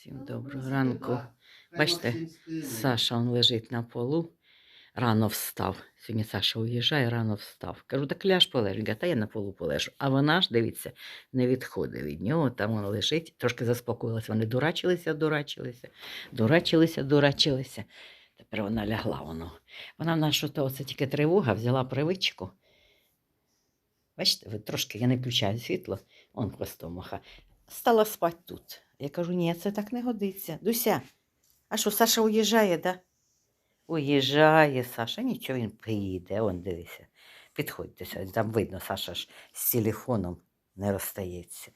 Всім доброго ранку. Бачите, Саша он лежить на полу, рано встав. Сьогодні Саша уїжджає, рано встав. Кажу, так ляж полежь. Він та я на полу полежу. А вона ж, дивіться, не відходить від нього, там вона лежить, трошки заспокоїлася. Вони дурачилися, дурачилися, дурачилися, дурачилися. Тепер вона лягла воно. Вона в нас що то оце тільки тривога, взяла привичку. Бачите, ви трошки я не включаю світло, он хвостом маха. Стала спати тут. Я кажу, ні, це так не годиться. Дуся, а що, Саша уїжджає, да? Уїжджає Саша, нічого він приїде, он дивися. Підходьтеся, там видно, Саша ж з телефоном не розстається.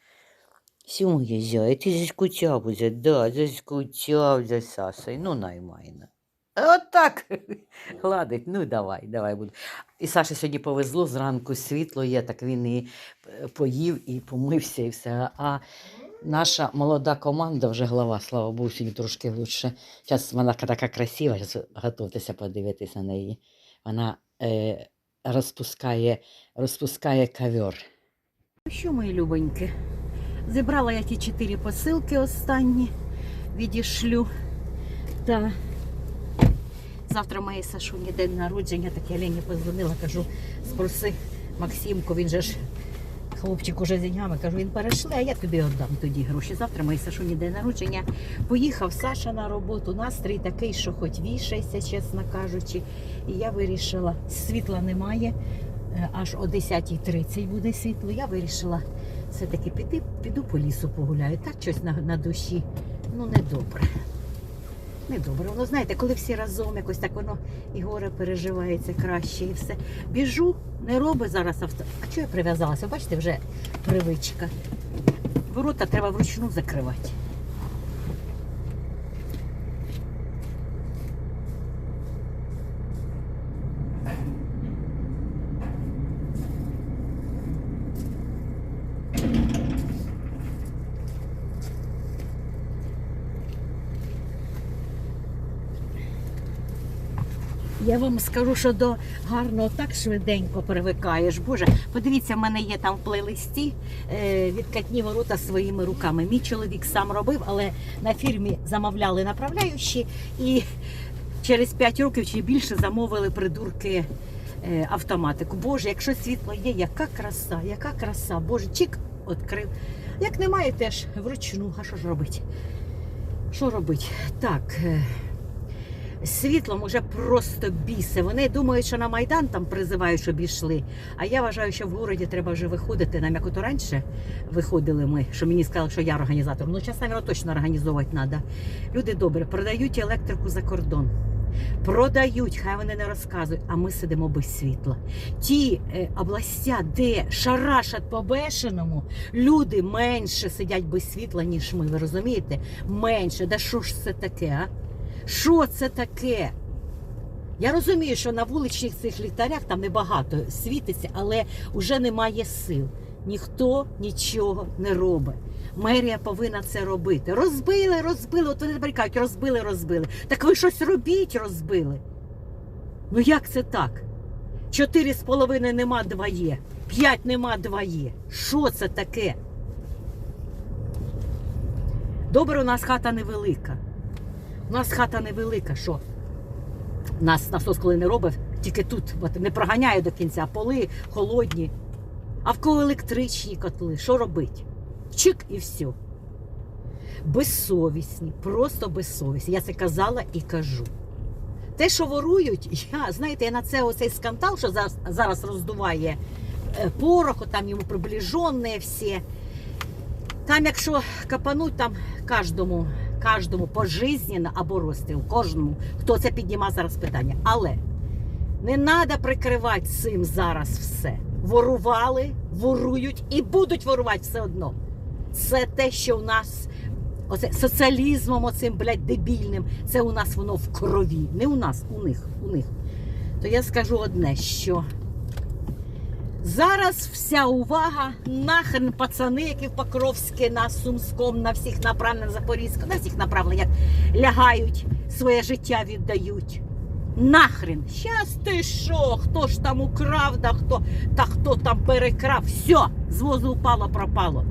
Сім уїжджає, ти заскучав уже, да, заскучав за Сашею, ну наймайна. От так гладить, ну давай, давай буду. І Саші сьогодні повезло, зранку світло є, так він і е, поїв, і помився, і все. А наша молода команда, вже глава, слава Богу, сьогодні трошки лучше. Зараз вона така красива, зараз готуйтеся подивитися на неї. Вона е, розпускає, розпускає ковер. Що, мої любоньки? Зібрала я ті чотири посилки останні, відішлю. Та завтра моєї Сашуні день народження, так я Лені позвонила, кажу, спроси Максимку, він же ж хлопчик уже з деньгами, кажу, він перейшли, а я тобі віддам тоді гроші. Завтра моєї Сашуні день народження. Поїхав Саша на роботу, настрій такий, що хоч вішайся, чесно кажучи. І я вирішила, світла немає, е, аж о 10.30 буде світло. Я вирішила все-таки піти, піду по лісу погуляю. Так щось на, на душі. Ну, недобре. Недобре. Воно, знаєте, коли всі разом якось так воно і горе переживається краще і все. Біжу, не роби зараз авто. А чого я прив'язалася? Бачите, вже привичка. Ворота треба вручну закривати. Я вам скажу, що до гарного так швиденько привикаєш. Боже, подивіться, в мене є там в плейлисті е, відкатні ворота своїми руками. Мій чоловік сам робив, але на фірмі замовляли направляючі і через 5 років чи більше замовили придурки е, автоматику. Боже, якщо світло є, яка краса, яка краса. Боже, чик, відкрив. Як немає, теж вручну. А що ж робити? Що робити? Так. Світлом уже просто бісе. Вони думають, що на Майдан там призивають, щоб ішли. А я вважаю, що в городі треба вже виходити. Нам як ото раніше виходили ми, що мені сказали, що я організатор. Ну, час, мабуть, точно організовувати треба. Люди добре, продають електрику за кордон. Продають, хай вони не розказують, а ми сидимо без світла. Ті е, областя, де шарашать по бешеному, люди менше сидять без світла, ніж ми. Ви розумієте? Менше. Да що ж це таке, а? Що це таке? Я розумію, що на вуличних цих ліхтарях там небагато світиться, але вже немає сил. Ніхто нічого не робить. Мерія повинна це робити. Розбили, розбили. От вони тепер розбили, розбили. Так ви щось робіть, розбили. Ну як це так? Чотири з половиною нема, два є. П'ять нема, два є. Що це таке? Добре, у нас хата невелика. У нас хата невелика, що нас насос коли не робить, тільки тут от, не проганяє до кінця, поли холодні. А в кого електричні котли, що робить? Чик і все. Безсовісні, просто безсовісні. Я це казала і кажу. Те, що ворують, я, знаєте, я на це оцей скандал, що зараз, зараз роздуває е, порох, там йому приближені всі. Там, якщо капануть, там кожному, кожному пожизненно або розстріл, кожному, хто це піднімає зараз питання. Але не треба прикривати цим зараз все. Ворували, ворують і будуть ворувати все одно. Це те, що у нас оце, соціалізмом, оцим, блядь, дебільним, це у нас воно в крові. Не у нас, у них, у них. То я скажу одне, що Зараз вся увага, нахрен пацани, які в Покровське, на Сумському, на всіх направленнях Запорізьку на всіх направленнях лягають, своє життя віддають. Нахрен. Щас ти що? Хто ж там украв, да хто, та хто там перекрав? Все, з возу упало, пропало.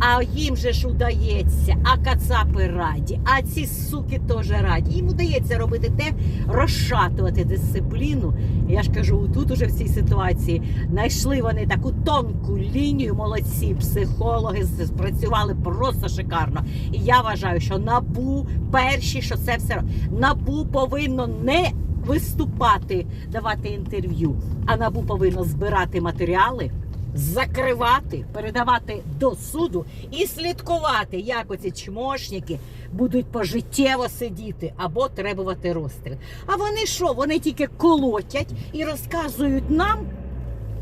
А їм же ж удається, а кацапи раді, а ці суки теж раді. Їм удається робити те, розшатувати дисципліну. Я ж кажу, тут уже в цій ситуації знайшли вони таку тонку лінію. Молодці, психологи спрацювали просто шикарно. І я вважаю, що набу перші, що це все набу повинно не виступати, давати інтерв'ю, а набу повинно збирати матеріали. Закривати, передавати до суду і слідкувати, як оці чмошники будуть пожиттєво сидіти або требувати розстріл. А вони що? Вони тільки колотять і розказують нам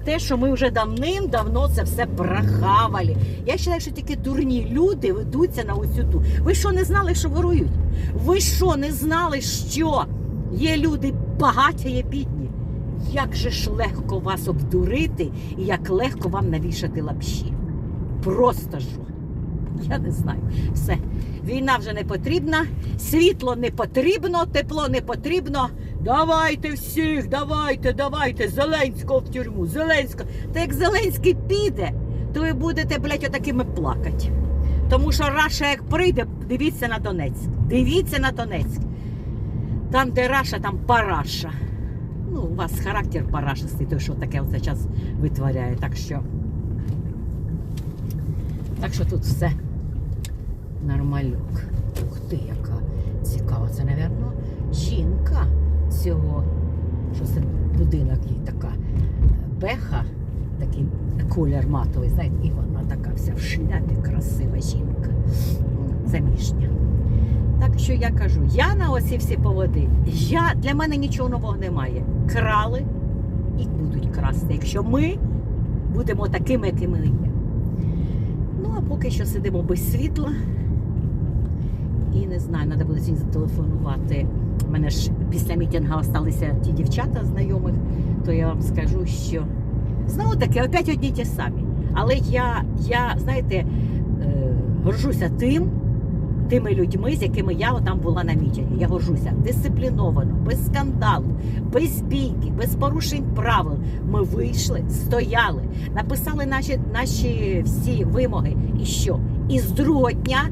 те, що ми вже давним-давно це все прохавали. Я вважаю, що тільки дурні люди ведуться на оцю ту. Ви що не знали, що ворують? Ви що не знали, що є люди багаті, є бідні? Як же ж легко вас обдурити і як легко вам навішати лапші? Просто ж. Я не знаю. Все. Війна вже не потрібна, світло не потрібно, тепло не потрібно. Давайте всіх, давайте, давайте, Зеленського в тюрму, Зеленського. Та як Зеленський піде, то ви будете, блядь, отакими плакати. Тому що Раша як прийде, дивіться на Донецьк. Дивіться на Донецьк. Там, де Раша, там параша. Ну, у вас характер парашистий, той, що таке оце час витворяє. Так що. Так що тут все нормальок. Ух ти, яка цікава. Це, напевно, жінка цього. Що це будинок їй така беха, такий колір матовий, знаєте, і вона така вся в шляпі, красива жінка. Заміжня. Так що я кажу, я на оці всі поводи. Я, для мене нічого нового немає. Крали і будуть красти, якщо ми будемо такими, якими ми є. Ну, а поки що сидимо без світла. І не знаю, треба буде сьогодні зателефонувати. У мене ж після мітінга залишилися ті дівчата знайомих, то я вам скажу, що знову таки, опять одні ті самі. Але я, я знаєте, е, горжуся тим, тими людьми, з якими я там була на мітінгі. Я горжуся дисципліновано, без скандалу, без бійки, без порушень правил. Ми вийшли, стояли, написали наші, наші всі вимоги. І що? І з другого дня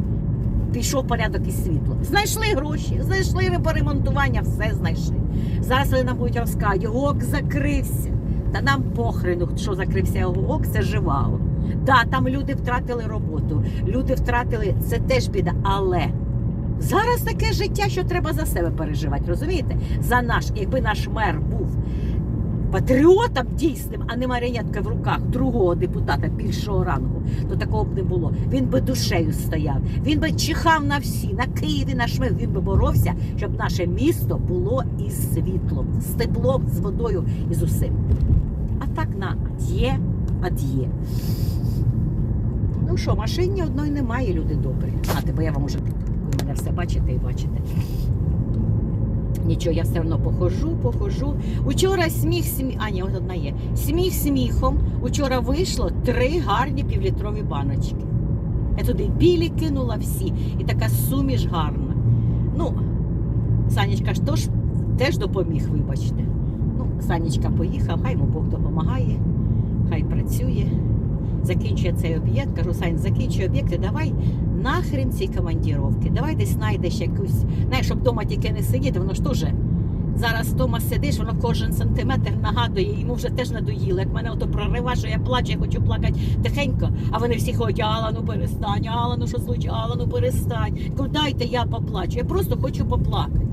пішов порядок і світло. Знайшли гроші, знайшли ремонтування, все знайшли. Зараз вони нам будуть розказувати, ГОК закрився. Та нам похрену, що закрився ГОК, це живаго. Да, там люди втратили роботу, люди втратили це теж біда. Але зараз таке життя, що треба за себе переживати, розумієте? За наш, якби наш мер був патріотом дійсним, а не маріонетка в руках другого депутата більшого рангу, то такого б не було. Він би душею стояв, він би чихав на всі, на Києві, на Шмив, він би боровся, щоб наше місто було із світлом, з теплом, з водою і з усім. А так на ад'є, ад'є. Ну що, машині одної немає, люди добрі. Знаєте, бо я вам уже ви мене все бачите і бачите. Нічого, я все одно похожу, похожу. Учора сміх сміх. А, ні, от одна є. Сміх сміхом. Учора вийшло три гарні півлітрові баночки. Я туди білі кинула всі. І така суміш гарна. Ну, Санечка ж тож, теж допоміг, вибачте. Ну, Санечка поїхав, хай йому Бог допомагає, хай працює. Закінчує цей об'єкт. Кажу, Сань, закінчуй об'єкти, давай нахрен ці командіровки. Давай десь знайдеш якусь, знаєш, щоб вдома тільки не сидіти, воно ж теж. Зараз вдома сидиш, воно кожен сантиметр нагадує, йому вже теж надоїло. Як мене ото прорива, що я плачу, я хочу плакати тихенько, а вони всі ходять, Алла, ну перестань, Алла, ну що случай, Алла, ну перестань. Дайте я поплачу. Я просто хочу поплакати.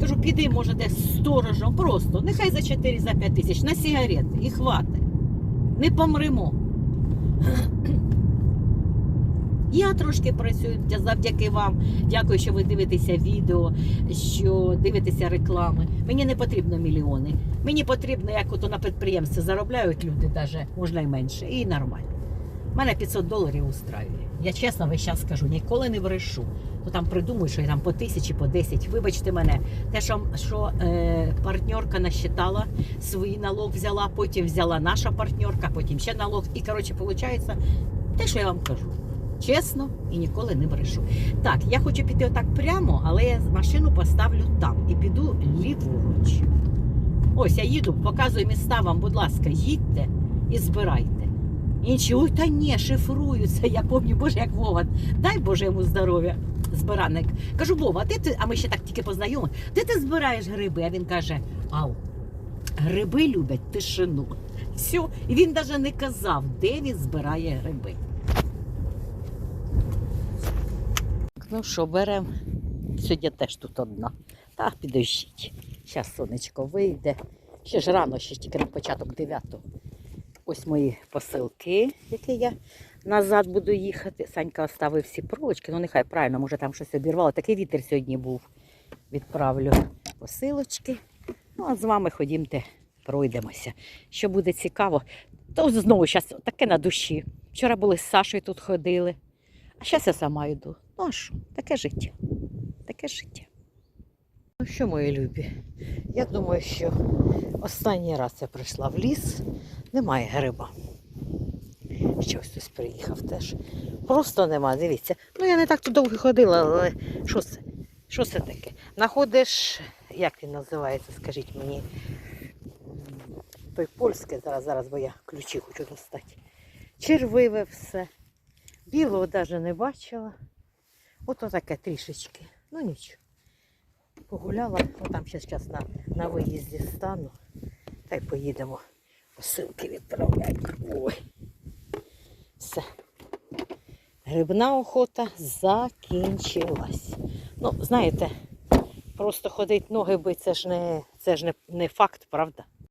Кажу, піди, може, десь сторожом, просто, нехай за 4 за 5 тисяч на сигарети і хватить. Не помремо. Я трошки працюю завдяки вам. Дякую, що ви дивитеся відео, що дивитеся реклами. Мені не потрібно мільйони. Мені потрібно, як ото на підприємстві заробляють люди, навіть можна й менше, і нормально. Мене 500 доларів устраює. Я чесно весь час скажу, ніколи не брешу. То там придумують, що я там по тисячі, по 10. Вибачте мене, те, що, що е, партнерка насчитала, свій налог взяла, потім взяла наша партнерка, потім ще налог. І коротше, виходить, те, що я вам кажу. Чесно і ніколи не брешу. Так, я хочу піти отак прямо, але я машину поставлю там і піду ліворуч. Ось я їду, показую міста вам, будь ласка, їдьте і збирайте. Інші, ой, та ні, шифруються. Я пам'ятаю, боже, як Вова. Дай Боже йому здоров'я. Збиральник. Кажу, Вова, де ти, а ми ще так тільки познайомі, де ти збираєш гриби? А він каже: Ау, гриби люблять тишину. Все, і він навіть не казав, де він збирає гриби. Ну що, беремо. Сьогодні теж тут одна. Та підождіть. Зараз сонечко вийде. Ще ж рано, ще тільки на початок 9 Ось мої посилки, які я назад буду їхати. Санька оставив всі проволочки, ну нехай правильно, може там щось обірвало. Такий вітер сьогодні був. Відправлю посилочки. Ну, а з вами ходімте, пройдемося. Що буде цікаво, то знову зараз таке на душі. Вчора були з Сашою тут ходили, а зараз я сама йду. Ну а що, таке життя. Таке життя. Ну що, мої любі? Я думаю, що останній раз я прийшла в ліс, немає гриба. Ще ось хтось приїхав теж. Просто нема, дивіться. Ну я не так тут довго ходила, але що це? Що це таке? Находиш, як він називається, скажіть мені. Той польський зараз, зараз, бо я ключі хочу достати. Червиве все. Білого навіть не бачила. Ото таке трішечки. Ну нічого. Погуляла, ну там ще зараз на, на виїзді стану. Та й поїдемо. Посилки відправляємо. Ой. Все. Грибна охота закінчилась. Ну, знаєте, просто ходить ноги бить, це ж не, це ж не, не факт, правда?